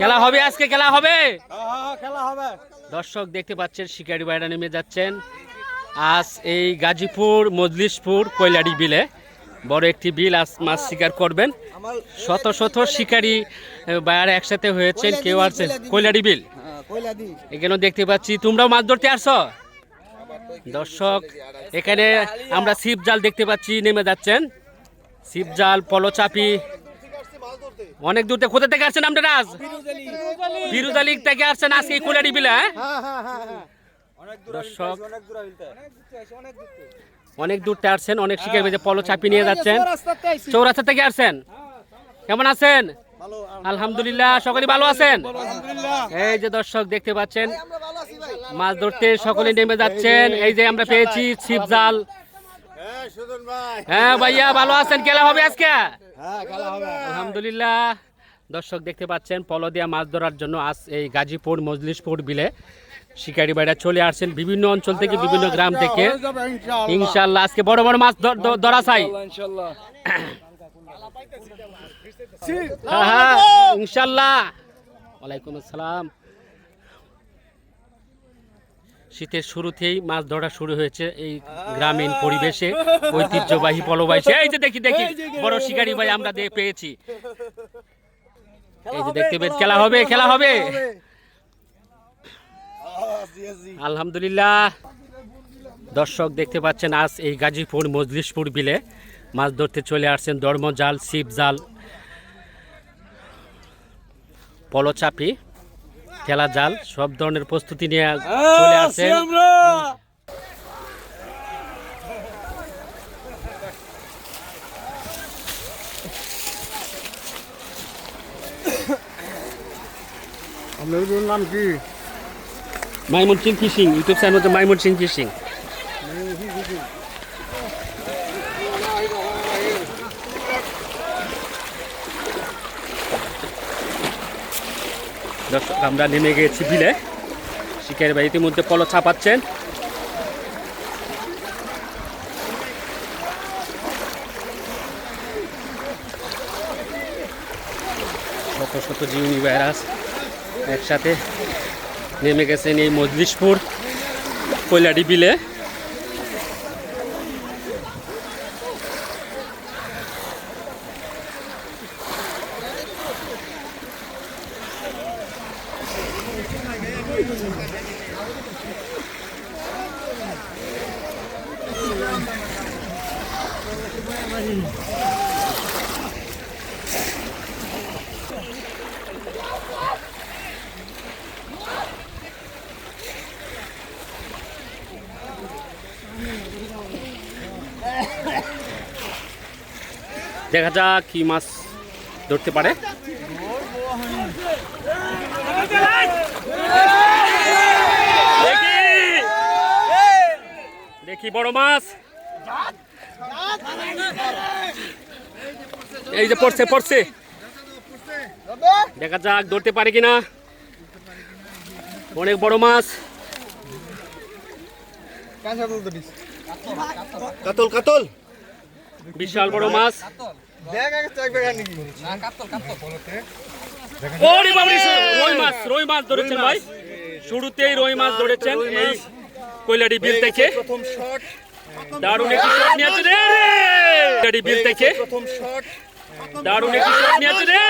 খেলা হবে আজকে খেলা হবে? হ্যাঁ, খেলা হবে। দর্শক দেখতে পাচ্ছেন শিকারি বাইরা নেমে যাচ্ছেন। আজ এই গাজীপুর মজলিশপুর কৈলাড়ি বিলে। বড় একটি বিল আজ মাছ শিকার করবেন। শত শত শিকারি বাইরা একসাথে হয়েছেন কেউ আছে কৈলাড়ি বিল। এখানেও দেখতে পাচ্ছি তোমরাও মাছ ধরতে আসছো? দর্শক এখানে আমরা ছিপ জাল দেখতে পাচ্ছি নেমে যাচ্ছেন। ছিপ জাল পলচাপি অনেক দূর থেকে কোথা থেকে আসছেন আপনারা আজ? ফিরুজ আলী থেকে আসছেন আজকে কোলারি বিলে হ্যাঁ? দর্শক, অনেক দূর থেকে আসছেন, অনেক শিকার বেজে পলো চাপি নিয়ে যাচ্ছেন। চৌরাস্তা থেকে আসছেন। কেমন আছেন? আলহামদুলিল্লাহ, সকলে ভালো আছেন? এই যে দর্শক, দেখতে পাচ্ছেন, মাছ ধরতে সকলে নেমে যাচ্ছেন। এই যে আমরা পেয়েছি ছিপ জাল হ্যাঁ ভাইয়া, ভালো আছেন? খেলা হবে আজকে? আলহামদুলিল্লাহ। দর্শক দেখতে পাচ্ছেন পলো দিয়া মাছ ধরার জন্য আজ এই গাজীপুর মজলিশপুর বিলে শিকারি বাইরা চলে আসছেন বিভিন্ন অঞ্চল থেকে বিভিন্ন গ্রাম থেকে। ইনশাল্লাহ আজকে বড় বড় মাছ ধরা চাই। হ্যাঁ হ্যাঁ ইনশাল্লাহ ওয়ালাইকুম আসসালাম। শীতের শুরুতেই মাছ ধরা শুরু হয়েছে এই গ্রামীণ পরিবেশে ঐতিহ্যবাহী পলবাইছে এই যে দেখি দেখি বড় শিকারি ভাই আমরা পেয়েছি। এই যে দেখতে পেয়ে খেলা হবে খেলা হবে। আলহামদুলিল্লাহ। দর্শক দেখতে পাচ্ছেন আজ এই গাজীপুর মজলিশপুর বিলে মাছ ধরতে চলে আসছেন ধর্ম জাল ছিপ জাল পলচাপি। খেলা জাল সব ধরনের প্রস্তুতি নিয়ে চলে আসে আপনার নাম কি? Maimun Singh fishing YouTube channel হচ্ছে মাইমুন সিং ফিশিং। দর্শক, আমরা নেমে গিয়েছি বিলে। শিকারি ভাই ইতিমধ্যে পলো ছাপাচ্ছেন। শত শত জিউনি ভাইরাস একসাথে নেমে গেছেন এই মজলিশপুর কৈলাডি বিলে। দেখা যাক কি মাছ ধরতে পারে দেখি দেখি বড় মাছ? এই যে পড়ছে পড়ছে। দেখা যাক ধরতে পারে কিনা। অনেক বড় মাছ। কাতল কাতল। বিশাল বড় মাছ। রই মাছ রই মাছ ধরেছেন ভাই। শুরুতেই রই মাছ ধরেছেন। এই কৈলাডি বিল থেকে দারুণ একটি শট নিয়েছে রে। কৈলারি বিল থেকে প্রথম শট। দারুণ একটি শট নিয়েছে রে।